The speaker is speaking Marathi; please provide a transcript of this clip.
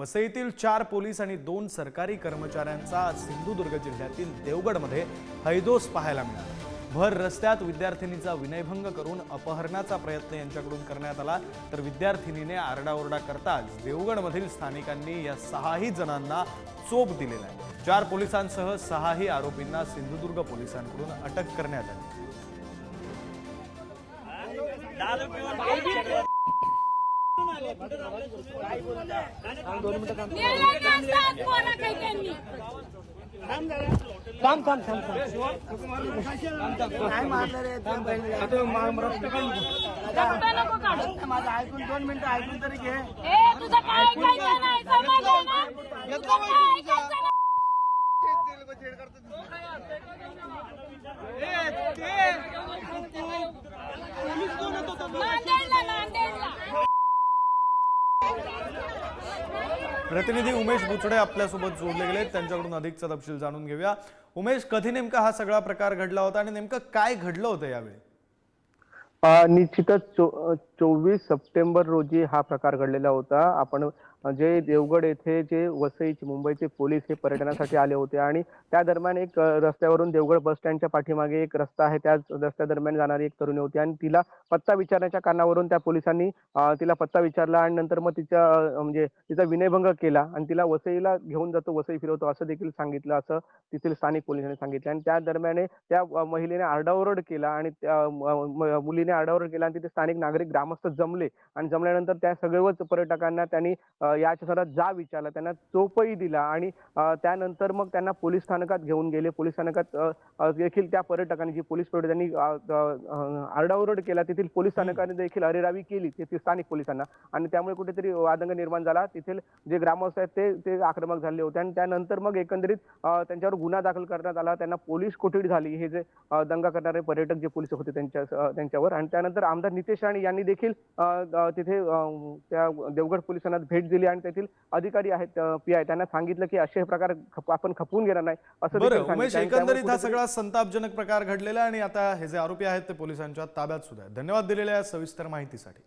वसईतील चार पोलीस आणि दोन सरकारी कर्मचाऱ्यांचा सिंधुदुर्ग जिल्ह्यातील देवगडमध्ये हैदोस पाहायला मिळाला. भर रस्त्यात विद्यार्थिनीचा विनयभंग करून अपहरणाचा प्रयत्न यांच्याकडून करण्यात आला. तर विद्यार्थिनीने आरडाओरडा करताच देवगडमधील स्थानिकांनी या सहाही जणांना चोप दिलेला आहे. चार पोलिसांसह सहाही आरोपींना सिंधुदुर्ग पोलिसांकडून अटक करण्यात आली. थांब थांब थांब काय मारलं रे माझं ऐकून दोन मिनिटं ऐकून तरी घे प्रतिनिधी उमेश बुचडे आपल्यासोबत जोडले गेले त्यांच्याकडून अधिकचा तपशील जाणून घेऊया. उमेश कधी नेमका हा सगळा प्रकार घडला होता आणि नेमकं काय घडलं होतं यावेळी? निश्चितच चोवीस सप्टेंबर रोजी हा प्रकार घडलेला होता. आपण जे देवगड येथे जे वसईचे मुंबईचे पोलीस हे पर्यटनासाठी आले होते आणि त्या दरम्यान एक रस्त्यावरून देवगड बस स्टँडच्या पाठीमागे एक रस्ता आहे. त्या रस्त्या दरम्यान जाणारी एक तरुणी होती आणि तिला पत्ता विचारण्याच्या कारणावरून त्या पोलिसांनी तिला पत्ता विचारला आणि नंतर मग तिच्या म्हणजे तिचा विनयभंग केला आणि तिला वसईला घेऊन जातो वसई फिरवतो असं देखील सांगितलं असं तेथील स्थानिक पोलिसांनी सांगितलं आणि त्या दरम्यान त्या महिलेने आरडाओरड केला आणि त्या मुलीने आरडाओरड केला आणि तिथे स्थानिक नागरिक ग्राम ग्रामस्थ जमले आणि जमल्यानंतर त्या सर्वच पर्यटकांना त्यांनी याच्या संदर्भात जा विचारला. त्यांना चोपही दिला आणि त्यानंतर मग त्यांना पोलीस स्थानकात घेऊन गेले. पोलीस स्थानकात देखील त्या पर्यटकांनी जी पोलीस त्यांनी आरडाओरड केला तेथील पोलीस स्थानकाने देखील अरेरावी केली तेथील स्थानिक पोलिसांना. आणि त्यामुळे कुठेतरी वादंग निर्माण झाला. तेथील जे ग्रामस्थ आहेत ते ते आक्रमक झाले होते. आणि त्यानंतर मग एकंदरीत त्यांच्यावर गुन्हा दाखल करण्यात आला. त्यांना पोलीस कोठडी झाली हे जे दंगा करणारे पर्यटक जे पोलीस होते त्यांच्या त्यांच्यावर. आणि त्यानंतर आमदार नितेश राणे यांनी देखील अ, तिथे त्या देवगड पोलिसांना भेट दिली आणि तेथील अधिकारी आहेत पी आय त्यांना सांगितलं की असे प्रकार आपण खपवून घेणार नाही असं देखील उमेश एकंदरीत हा सगळा संतापजनक प्रकार घडलेला आहे आणि आता हे जे आरोपी आहेत ते पोलिसांच्या ताब्यात सुद्धा आहेत. धन्यवाद दिलेल्या सविस्तर माहितीसाठी.